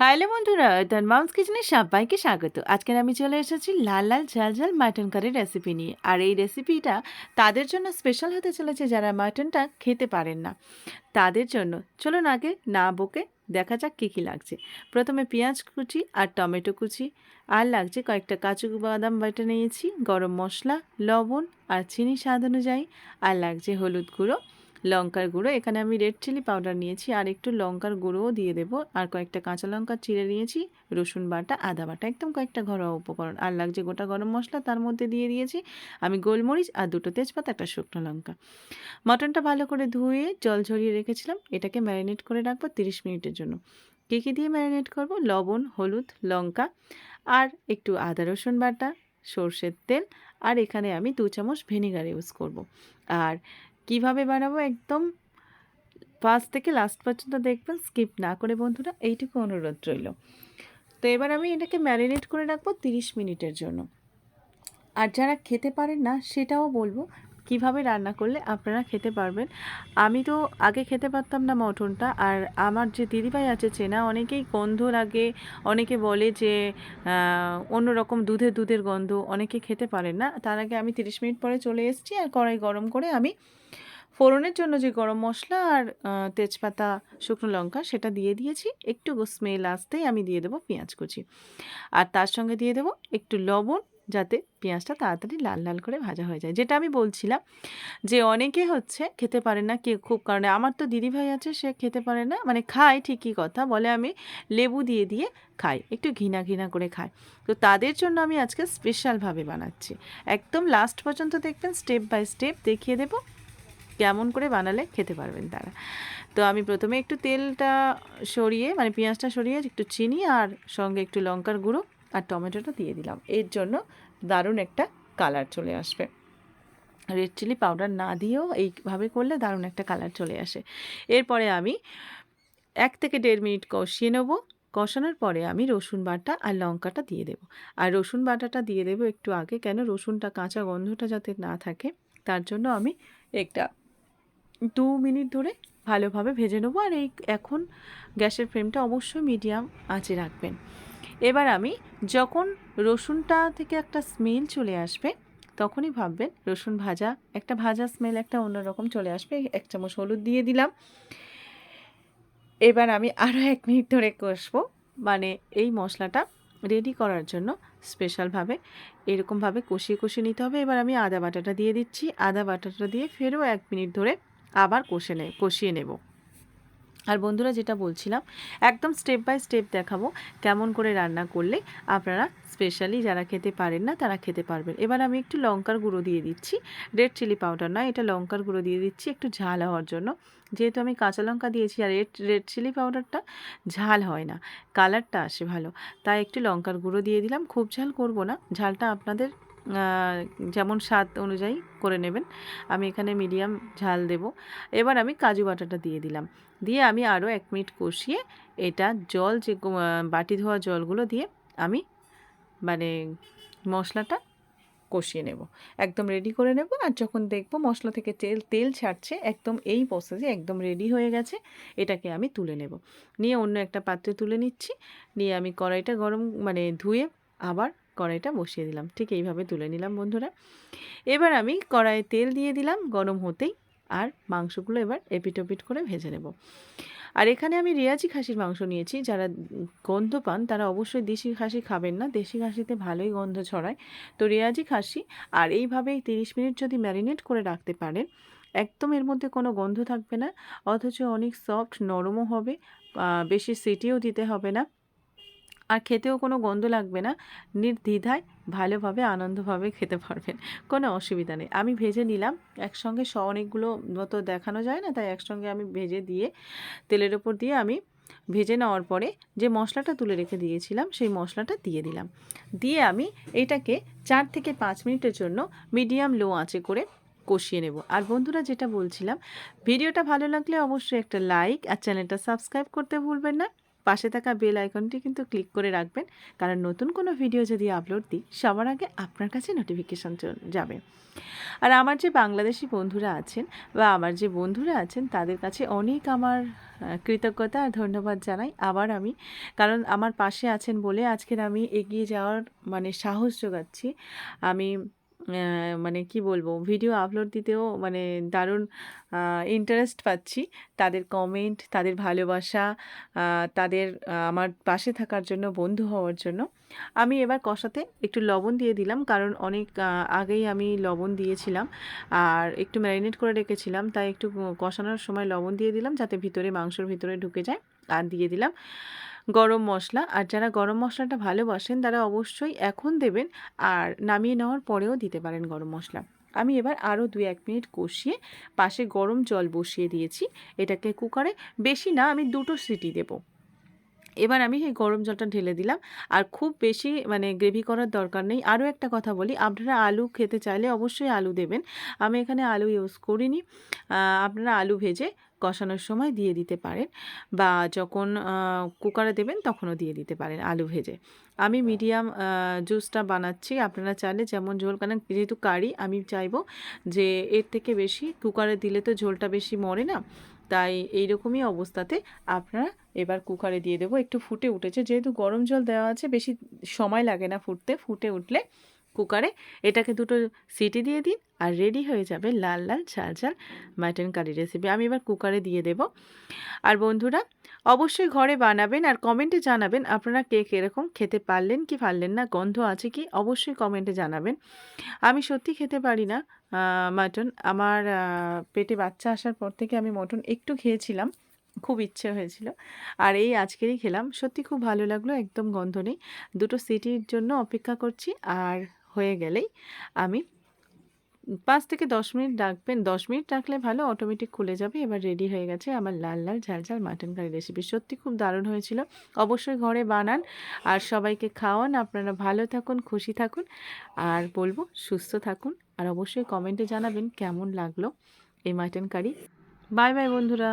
Hello বন্ধুরা। মাউন্স কিচেনে সবাইকে স্বাগত। আজকে আমি চলে এসেছি লাল লাল, ঝাল ঝাল মাটন কারির রেসিপি নিয়ে। আর এই রেসিপিটা তাদের জন্য স্পেশাল হতে চলেছে যারা মাটনটা খেতে পারেন না। তাদের জন্য চলুন আগে না বকে দেখা যাক কী কী লাগছে। প্রথমে পেঁয়াজ কুচি আর টমেটো কুচি। আর লাগছে কয়েকটা কাজু বাদাম বাটা নিয়েছি, গরম মশলা, লবণ আর চিনি স্বাদ অনুযায়ী। আর লাগছে হলুদ গুঁড়ো লঙ্কার গুঁড়ো। এখানে আমি রেড চিলি পাউডার নিয়েছি আর একটু লঙ্কার গুঁড়োও দিয়ে দেবো। আর কয়েকটা কাঁচা লঙ্কা চিড়ে নিয়েছি, রসুন বাটা, আদা বাটা, একদম কয়েকটা ঘরোয়া উপকরণ। আর লাগছে গোটা গরম মশলা, তার মধ্যে দিয়ে দিয়েছি আমি গোলমরিচ আর দুটো তেজপাতা, একটা শুকনো লঙ্কা। মটনটা ভালো করে ধুয়ে জল ঝরিয়ে রেখেছিলাম। এটাকে ম্যারিনেট করে রাখব তিরিশ মিনিটের জন্য। কী কী দিয়ে ম্যারিনেট করব? লবণ, হলুদ, লঙ্কা আর একটু আদা, রসুন বাটা, সর্ষের তেল। আর এখানে আমি দু চামচ ভিনেগার ইউজ করব। আর কীভাবে বানাবো একদম ফার্স্ট থেকে লাস্ট পর্যন্ত দেখবেন স্কিপ না করে বন্ধুরা এইটুকু অনুরোধ রইল। তো এবার আমি এটাকে ম্যারিনেট করে রাখব তিরিশ মিনিটের জন্য। আর যারা খেতে পারেন না সেটাও বলব কীভাবে রান্না করলে আপনারা খেতে পারবেন? আমি তো আগে খেতে পারতাম না মটনটা। আর আমার যে দিদিভাই আছে চেনা, অনেকেই গন্ধ লাগে। অনেকে বলে যে অন্যরকম দুধের দুধের গন্ধ। অনেকে খেতে পারেন না। তার আগে আমি তিরিশ মিনিট পরে চলে এসেছি আর কড়াই গরম করে আমি ফোড়নের জন্য যে গরম মশলা আর তেজপাতা, শুকনো লঙ্কা সেটা দিয়ে দিয়েছি। একটু স্মেল আসতেই আমি দিয়ে দেবো পেঁয়াজ কুচি। আর তার সঙ্গে দিয়ে দেবো একটু লবণ যাতে পেঁয়াজটা তাড়াতাড়ি লাল লাল করে ভাজা হয়ে যায়। যেটা আমি বলছিলাম যে অনেকে হচ্ছে খেতে পারে না কে খুব, কারণে আমার তো দিদিভাই আছে, সে খেতে পারে না। মানে খায় ঠিকই কথা, বলে আমি লেবু দিয়ে দিয়ে খাই, একটু ঘৃণা ঘৃণা করে খাই। তো তাদের জন্য আমি আজকে স্পেশালভাবে বানাচ্ছি। একদম লাস্ট পর্যন্ত দেখবেন স্টেপ বাই স্টেপ দেখিয়ে দেবো কেমন করে বানালে খেতে পারবেন তারা। তো আমি প্রথমে একটু তেলটা সরিয়ে মানে পেঁয়াজটা সরিয়ে একটু চিনি আর সঙ্গে একটু লঙ্কার গুঁড়ো টমেটোটা দিয়ে দিলাম। এর জন্য দারুণ একটা কালার চলে আসবে। রেড চিলি পাউডার না দিয়েও এইভাবে করলে দারুণ একটা কালার চলে আসে। এরপরে আমি এক থেকে দেড় মিনিট কষিয়ে নেব। কষানোর পরে আমি রসুন বাটা আর লঙ্কাটা দিয়ে দেবো। আর রসুন বাটাটা দিয়ে দেবো একটু আগে কেন রসুনটা কাঁচা গন্ধটা যাতে না থাকে, তার জন্য আমি একটা দু মিনিট ধরে ভালোভাবে ভেজে নেব। আর এই এখন গ্যাসের ফ্লেমটা অবশ্যই মিডিয়াম আঁচে রাখবেন। এবার আমি যখন রসুনটা থেকে একটা স্মেল চলে আসবে, তখনই ভাববেন রসুন ভাজা, একটা ভাজা স্মেল একটা অন্যরকম চলে আসবে। এক চামচ হলুদ দিয়ে দিলাম। এবার আমি আরও এক মিনিট ধরে কষবো। মানে এই মশলাটা রেডি করার জন্য স্পেশালভাবে এরকমভাবে কষিয়ে কষিয়ে নিতে হবে। এবার আমি আদা বাটাটা দিয়ে দিচ্ছি। আদা বাটাটা দিয়ে ফেরও এক মিনিট ধরে। আবার কষে নে, কষিয়ে নেব। আর বন্ধুরা যেটা বলছিলাম, একদম স্টেপ বাই স্টেপ দেখাবো কেমন করে রান্না করলে আপনারা স্পেশালি যারা খেতে পারেন না, তারা খেতে পারবেন। এবার আমি একটু লঙ্কার গুঁড়ো দিয়ে দিচ্ছি। রেড চিলি পাউডার নয়, এটা লঙ্কার গুঁড়ো দিয়ে দিচ্ছি একটু ঝাল হওয়ার জন্য। যেহেতু আমি কাঁচা লঙ্কা দিয়েছি আর রেড রেড চিলি পাউডারটা ঝাল হয় না কালারটা আসে ভালো। তাই একটু লঙ্কার গুঁড়ো দিয়ে দিলাম। খুব ঝাল করব না, ঝালটা আপনাদের যেমন স্বাদ অনুযায়ী করে নেবেন। আমি এখানে মিডিয়াম ঝাল দেব। এবার আমি কাজু বাটাটা দিয়ে দিলাম। দিয়ে আমি আরও এক মিনিট কষিয়ে এটা জল যে বাটি ধোয়া জলগুলো দিয়ে আমি মানে মশলাটা কষিয়ে নেব। একদম রেডি করে নেব আর যখন দেখব মশলা থেকে তেল তেল ছাড়ছে, একদম এই প্রসেসে একদম রেডি হয়ে গেছে, এটাকে আমি তুলে নেব। নিয়ে অন্য একটা পাত্রে তুলে নিচ্ছি। নিয়ে আমি কড়াইটা গরম মানে ধুয়ে আবার কড়াইটা বসিয়ে দিলাম। ঠিক এইভাবে তুলে নিলাম বন্ধুরা। এবার আমি কড়াইয়ে তেল দিয়ে দিলাম গরম হতেই, আর মাংসগুলো এবার এপিটোপিট করে ভেজে নেব। আর এখানে আমি রেয়াজি খাসির মাংস নিয়েছি। যারা গন্ধ পান, তারা অবশ্যই দেশি খাসি খাবেন না। দেশি খাসিতে ভালোই গন্ধ ছড়ায়। তো রেয়াজি খাসি, আর এইভাবেই তিরিশ মিনিট যদি ম্যারিনেট করে রাখতে পারেন, একদম এর মধ্যে কোনো গন্ধ থাকবে না। অথচ অনেক সফট, নরমও হবে বেশি সিটিও দিতে হবে না। আর খেতেও কোনো গন্ধ লাগবে না। নির্দ্বিধায় ভালোভাবে, আনন্দভাবে খেতে পারবেন। কোনো অসুবিধা নেই। আমি ভেজে নিলাম। একসঙ্গে স অনেকগুলো মতো দেখানো যায় না, তাই একসঙ্গে আমি ভেজে দিয়ে, তেলের ওপর দিয়ে আমি ভেজে নেওয়ার পরে যে মশলাটা তুলে রেখে দিয়েছিলাম, সেই মশলাটা দিয়ে দিলাম। দিয়ে আমি এটাকে চার থেকে পাঁচ মিনিটের জন্য মিডিয়াম লো আঁচে করে কষিয়ে নেব। আর বন্ধুরা, যেটা বলছিলাম, ভিডিওটা ভালো লাগলে অবশ্যই একটা লাইক আর চ্যানেলটা সাবস্ক্রাইব করতে ভুলবেন না। পাশে থাকা বেল আইকনটি কিন্তু ক্লিক করে রাখবেন। কারণ নতুন কোনো ভিডিও যদি আপলোড দিই, সবার আগে আপনার কাছে নোটিফিকেশান যাবে। আর আমার যে বাংলাদেশি বন্ধুরা আছেন বা আমার যে বন্ধুরা আছেন, তাদের কাছে অনেক আমার কৃতজ্ঞতা আর ধন্যবাদ জানাই আবার আমি। কারণ আমার পাশে আছেন বলে আজকের আমি এগিয়ে যাওয়ার মানে সাহস যোগাচ্ছি। আমি মানে কি বলব ভিডিও আপলোড দিতেও মানে দারুণ ইন্টারেস্ট পাচ্ছি। তাদের কমেন্ট তাদের ভালোবাসা তাদের আমার পাশে থাকার জন্য, বন্ধু হওয়ার জন্য। আমি এবার কষাতে একটু লবণ দিয়ে দিলাম, কারণ অনেক আগেই আমি লবণ দিয়েছিলাম। আর একটু ম্যারিনেট করে রেখেছিলাম, তাই একটু কষানোর সময় লবণ দিয়ে দিলাম, যাতে ভিতরে মাংসর ভিতরে ঢুকে যায়, আর দিয়ে দিলাম। গরম মশলা। আর যারা গরম মশলাটা ভালোবাসেন, তারা অবশ্যই এখন দেবেন আর নামিয়ে নেওয়ার পরেও দিতে পারেন গরম মশলা। আমি এবার আরও দুই, এক মিনিট কষিয়ে পাশে গরম জল বসিয়ে দিয়েছি। এটাকে কুকারে, বেশি না, আমি দুটো সিটি দেবো। এবার আমি এই গরম জলটা ঢেলে দিলাম। আর খুব বেশি মানে গ্রেভি করার দরকার নেই। আরও একটা কথা বলি, আপনারা আলু খেতে চাইলে অবশ্যই আলু দেবেন। আমি এখানে আলু ইউজ করিনি। আপনারা আলু ভেজে কষানোর সময় দিয়ে দিতে পারেন বা যখন কুকারে দেবেন তখনও দিয়ে দিতে পারেন আলু ভেজে। আমি মিডিয়াম জুসটা বানাচ্ছি। আপনারা চাইলে যেমন ঝোল কারণ যেহেতু কারি, আমি চাইব যে এর থেকে বেশি কুকারে দিলে তো ঝোলটা বেশি মরে না। তাই এইরকমই অবস্থাতে আপনারা এবার কুকারে দিয়ে দেবো। একটু ফুটে উঠেছে। যেহেতু গরম জল দেওয়া আছে, বেশি সময় লাগে না ফুটতে। ফুটে উঠলে কুকারে এটাকে দুটো সিটি দিয়ে দিন আর রেডি হয়ে যাবে লাল লাল ঝাল ঝাল মাটন কারি রেসিপি। আমি এবার কুকারে দিয়ে দেব। আর বন্ধুরা অবশ্যই ঘরে বানাবেন আর কমেন্টে জানাবেন আপনারা কে কীরকম খেতে পারলেন, কি পারলেন না, গন্ধ আছে কি, অবশ্যই কমেন্টে জানাবেন। আমি সত্যি খেতে পারি না মাটন আমার পেটে বাচ্চা আসার পর থেকে আমি মটন একটু খেয়েছিলাম, খুব ইচ্ছে হয়েছিল। আর এই আজকেরই খেলাম। সত্যি খুব ভালো লাগল, একদম গন্ধ নেই। দুটো সিটির জন্য অপেক্ষা করছি, আর হয়ে গেলেই আমি পাঁচ থেকে দশ মিনিট ডাকবেন দশ মিনিট ডাকলে ভালো অটোমেটিক খুলে যাবে। এবার রেডি হয়ে গেছে আমার লাল লাল, ঝাল ঝাল মাটন কারি রেসিপি সত্যি খুব দারুণ হয়েছিল। অবশ্যই ঘরে বানান আর সবাইকে খাওয়ান। আপনারা ভালো থাকুন, খুশি থাকুন আর বলব সুস্থ থাকুন। আর অবশ্যই কমেন্টে জানাবেন কেমন লাগল এই মাটন কারি বাই বাই বন্ধুরা।